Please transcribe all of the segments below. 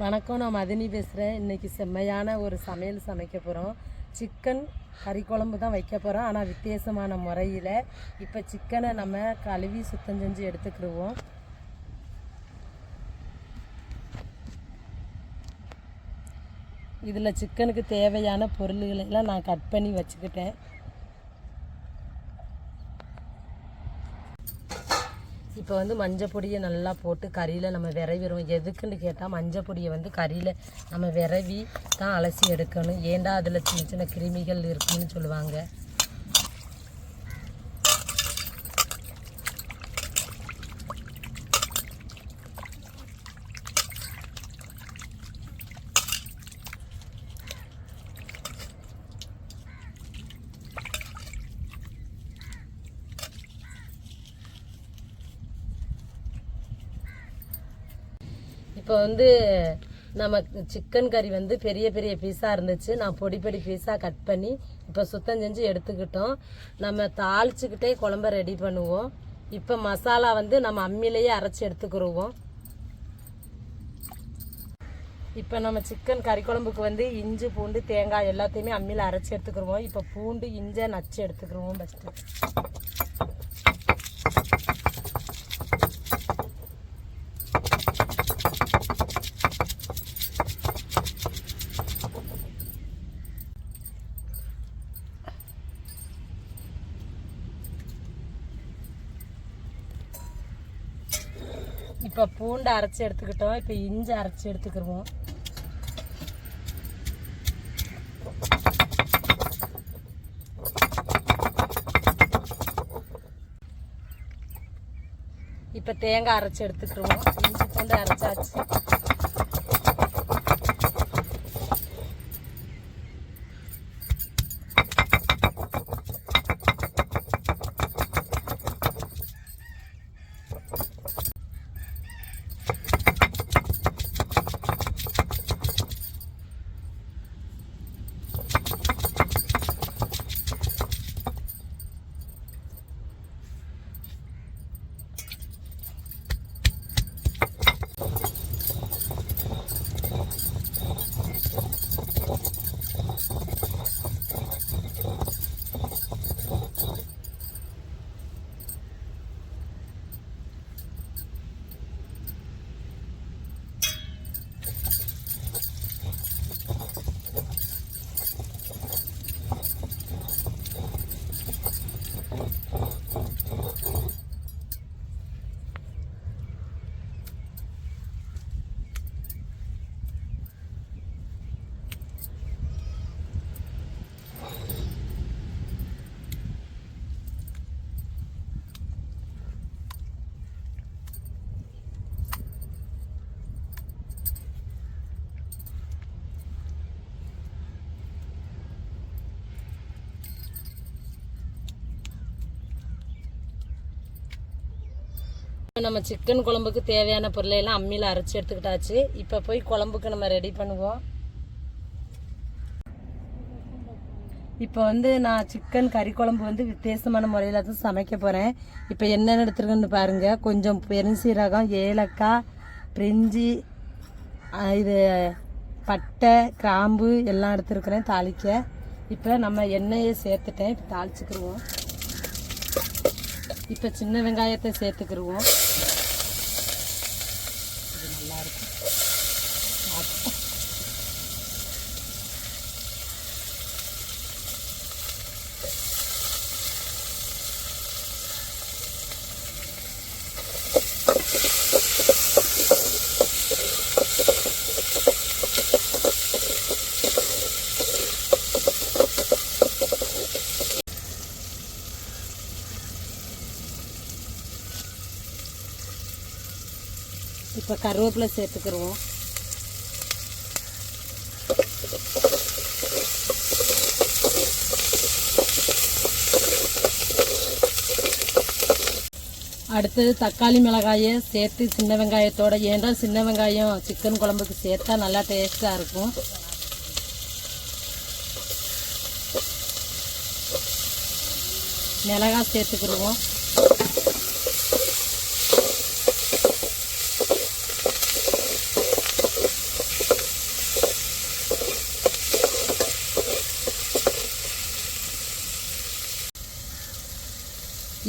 வணக்கம் நான் மதினி பேசுகிறேன் இன்றைக்கி செம்மையான ஒரு சமையல் சமைக்க போகிறோம் சிக்கன் கறி குழம்பு தான் வைக்க போகிறோம் ஆனால் வித்தியாசமான முறையில் இப்போ சிக்கனை நம்ம கழுவி சுத்தம் செஞ்சு எடுத்துக்கிடுவோம். இதில் சிக்கனுக்கு தேவையான பொருள்களை எல்லாம் நான் கட் பண்ணி வச்சுக்கிட்டேன். இப்போ வந்து மஞ்சள் பொடியை நல்லா போட்டு கறியில் நம்ம விரவிடுவோம் எதுக்குன்னு கேட்டால் மஞ்சள் பொடியை வந்து கறியில் நம்ம விரவி தான் அலசி எடுக்கணும். ஏண்டா அதில் சின்ன சின்ன கிருமிகள் இருக்குன்னு சொல்லுவாங்க. இப்போ வந்து நம்ம சிக்கன் கறி வந்து பெரிய பெரிய பீஸாக இருந்துச்சு. நான் பொடி பொடி பீஸாக கட் பண்ணி இப்போ சுத்தம் செஞ்சு எடுத்துக்கிட்டோம். நம்ம தாளிச்சுக்கிட்டே குழம்ப ரெடி பண்ணுவோம். இப்போ மசாலா வந்து நம்ம அம்மிலேயே அரைச்சி எடுத்துக்கிடுவோம் இப்போ நம்ம சிக்கன் கறி குழம்புக்கு வந்து இஞ்சி பூண்டு தேங்காய் எல்லாத்தையுமே அம்மியில் அரைச்சி எடுத்துக்கிடுவோம் இப்போ பூண்டு இஞ்சை நச்சு எடுத்துக்கிடுவோம் ஃபஸ்ட்டு இப்போ பூண்டு அரைச்சி எடுத்துக்கிட்டோம். இப்போ இஞ்சி அரைச்சி எடுத்துக்கிடுவோம் இப்போ தேங்காய் அரைச்சி எடுத்துக்கிடுவோம் இஞ்சி பூண்டு அரைச்சாச்சு. நம்ம சிக்கன் குழம்புக்கு தேவையான பொருளையெல்லாம் அம்மியில் அரைச்சி எடுத்துக்கிட்டாச்சு. இப்போ போய் குழம்புக்கு நம்ம ரெடி பண்ணுவோம். இப்போ வந்து நான் சிக்கன் கறி குழம்பு வந்து வித்தியாசமான முறையில் தான் சமைக்க போகிறேன் இப்போ என்னென்ன எடுத்துருக்குன்னு பாருங்கள் கொஞ்சம் பெருஞ்சீரகம் ஏலக்காய் பிரிஞ்சி இது பட்டை கிராம்பு எல்லாம் எடுத்துருக்குறேன் தாளிக்க. இப்போ நம்ம எண்ணெயை சேர்த்துட்டேன். இப்போ தாளிச்சுக்கிடுவோம் இப்போ சின்ன வெங்காயத்தை சேர்த்துக்கிடுவோம் இது இப்போ கருவேப்பிலை சேர்த்துக்கிடுவோம் அடுத்தது தக்காளி மிளகாயை சேர்த்து சின்ன வெங்காயத்தோட. ஏன்டா சின்ன வெங்காயம்? சிக்கன் குழம்புக்கு சேர்த்தா நல்லா டேஸ்ட்டாக இருக்கும். மிளகாய் சேர்த்துக்கிடுவோம்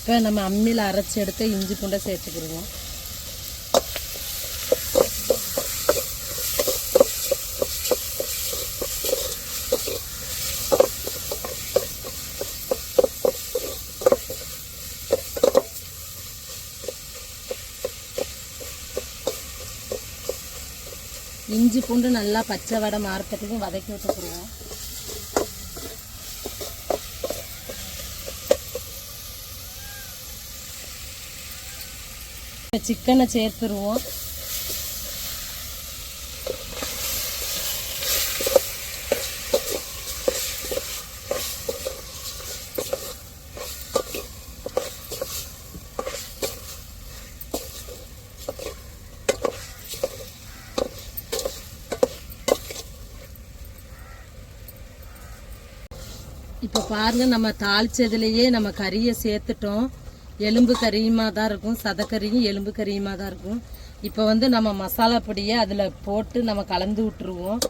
இப்போ நம்ம அம்மியில் அரைச்சி எடுத்து இஞ்சி பூண்டை சேர்த்துக்கிடுவோம். இஞ்சி பூண்டு நல்லா பச்சை வடை மாறத்துக்கும் வதக்கி சிக்கனை சேர்த்துருவோம். இப்போ பாருங்க நம்ம தாளிச்சதுலேயே நம்ம கறியை சேர்த்துட்டோம். எலும்பு கறியுமா தான் இருக்கும் சதக்கறியும் எலும்பு கறியுமா தான் இருக்கும். இப்போ வந்து நம்ம மசாலா பொடியை அதில் போட்டு நம்ம கலந்து விட்டுருவோம்.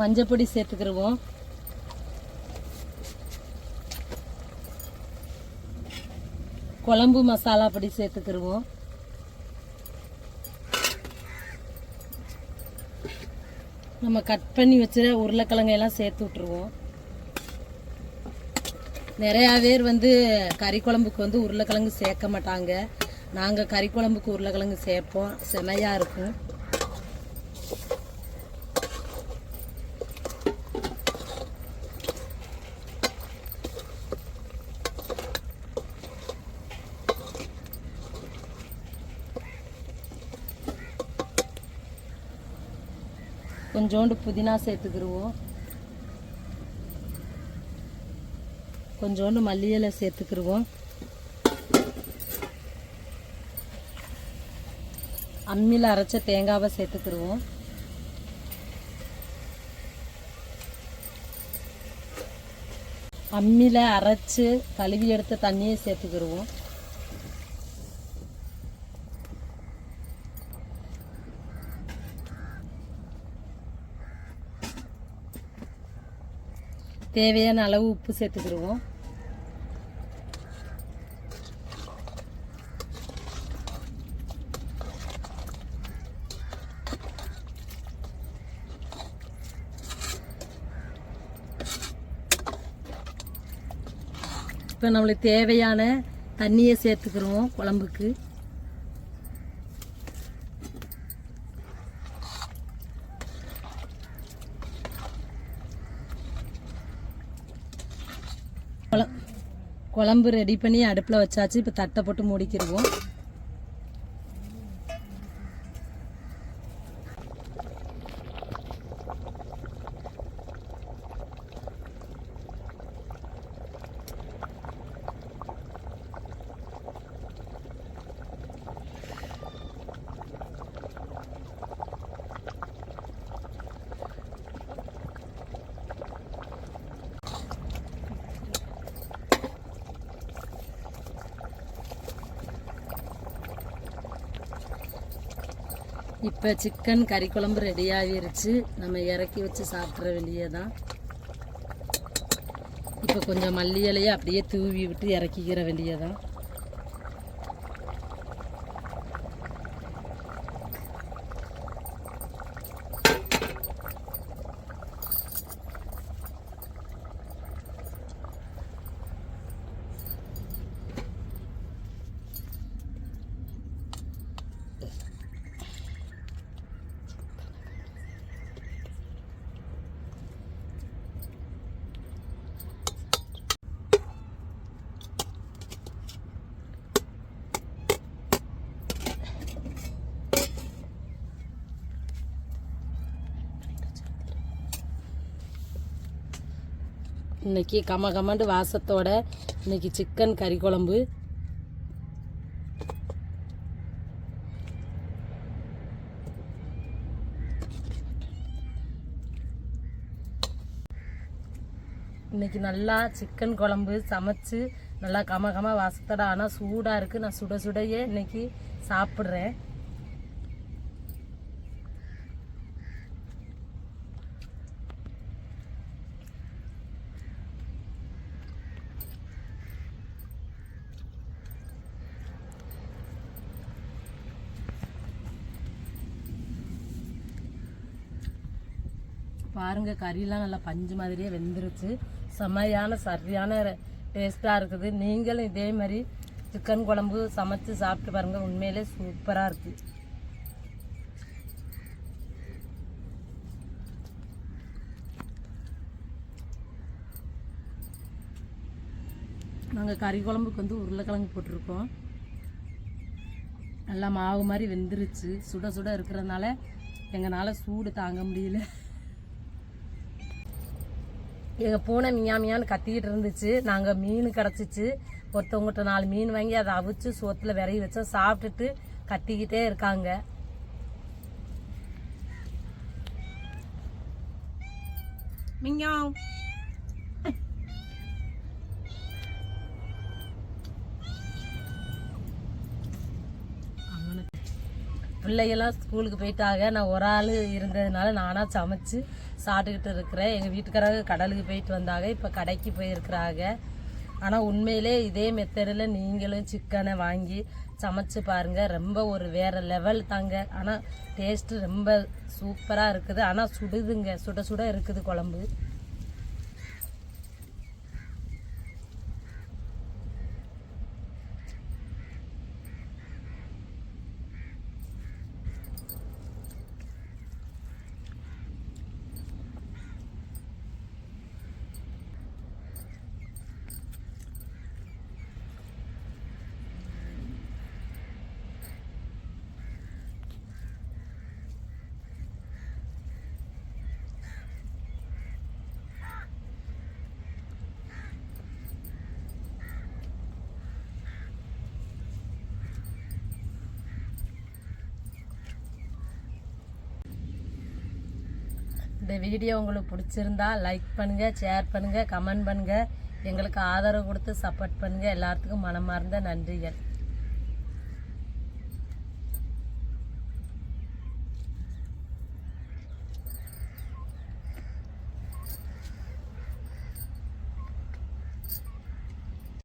மஞ்சப்பொடி சேர்த்துக்கிருவோம். குழம்பு மசாலா பொடி சேர்த்துக்கிடுவோம் நம்ம கட் பண்ணி வச்சுற உருளைக்கிழங்கையெல்லாம் சேர்த்து விட்ருவோம் நிறையா பேர் வந்து கறி குழம்புக்கு வந்து உருளைக்கிழங்கு சேர்க்க மாட்டாங்க. நாங்கள் கறி குழம்புக்கு உருளைக்கிழங்கு சேர்ப்போம். செமையாக இருக்கும். கொஞ்சோண்டு புதினா சேர்த்துக்கிருவோம். கொஞ்சோண்டு மல்லி இலை அம்மியில் அரைச்ச தேங்காவை சேர்த்துக்கிடுவோம் அம்மியில் அரைச்சி கழுவி எடுத்த தண்ணியை சேர்த்துக்கிடுவோம் தேவையான அளவு உப்பு சேர்த்துக்கிடுவோம் இப்போ நம்மளுக்கு தேவையான தண்ணியை சேர்த்துக்கிறோம் குழம்புக்கு. குழம்பு ரெடி பண்ணி அடுப்பில் வச்சாச்சு. இப்போ தட்டை போட்டு மூடிக்கிடுவோம் இப்போ சிக்கன் கறி குழம்பு ரெடி ஆகிருச்சு. நம்ம இறக்கி வச்சு சாப்பிட்ற வெளியே தான் இப்போ கொஞ்சம் மல்லி இலையை அப்படியே தூவி விட்டு இறக்கிக்கிற வெளியே தான் இன்னைக்கு கம கமண்டு வாசத்தோட இன்னைக்கு சிக்கன் கறி குழம்பு. இன்னைக்கு நல்லா சிக்கன் குழம்பு சமைச்சு நல்லா கம கம வாசத்தோட ஆனால் சூடாக இருக்குது நான் சுட சுடையே இன்னைக்கு சாப்பிட்றேன். பாருங்க கறியெலாம் நல்லா பஞ்சு மாதிரியே வெந்துருச்சு. செமையான சரியான டேஸ்ட்டாக இருக்குது. நீங்களும் இதே மாதிரி சிக்கன் குழம்பு சமைச்சு சாப்பிட்டு பாருங்கள் உண்மையிலே சூப்பராக இருக்குது நாங்கள் கறி குழம்புக்கு வந்து உருளைக்கிழங்கு போட்டிருக்கோம். நல்லா மாவு மாதிரி வெந்துருச்சு. சுட சுட இருக்கிறதுனால எங்களால் சூடு தாங்க முடியல. எங்கள் பூனை மியா மியான்னு கத்திக்கிட்டு இருந்துச்சு. நாங்கள் மீன் கிடச்சிச்சு ஒருத்தவங்ககிட்ட நாலு மீன் வாங்கி அதை அவிச்சு சோத்தில் விரவி வச்சோம் சாப்பிட்டுட்டு கத்திக்கிட்டே இருக்காங்க. அவனுக்கு பிள்ளைகள்லாம் ஸ்கூலுக்கு போயிட்டாங்க. நான் ஒரு ஆள் இருந்ததுனால நானாக சமைச்சு சாப்பிட்டுக்கிட்டு இருக்கிறேன் எங்கள் வீட்டுக்காரங்க கடலுக்கு போயிட்டு வந்தாங்க. இப்போ கடைக்கு போயிருக்கிறாங்க. ஆனால் உண்மையிலே இதே மெத்தடில் நீங்களும் சிக்கனை வாங்கி சமைச்சு பாருங்கள் ரொம்ப ஒரு வேறு லெவல் தாங்க. ஆனால் டேஸ்ட்டு ரொம்ப சூப்பராக இருக்குது. ஆனால் சுடுதுங்க. சுட சுட இருக்குது குழம்பு. இந்த வீடியோ உங்களுக்கு பிடிச்சிருந்தா லைக் பண்ணுங்கள் ஷேர் பண்ணுங்கள் கமெண்ட் பண்ணுங்கள் எங்களுக்கு ஆதரவு கொடுத்து சப்போர்ட் பண்ணுங்கள் எல்லாத்துக்கும் மனமார்ந்த நன்றிகள்.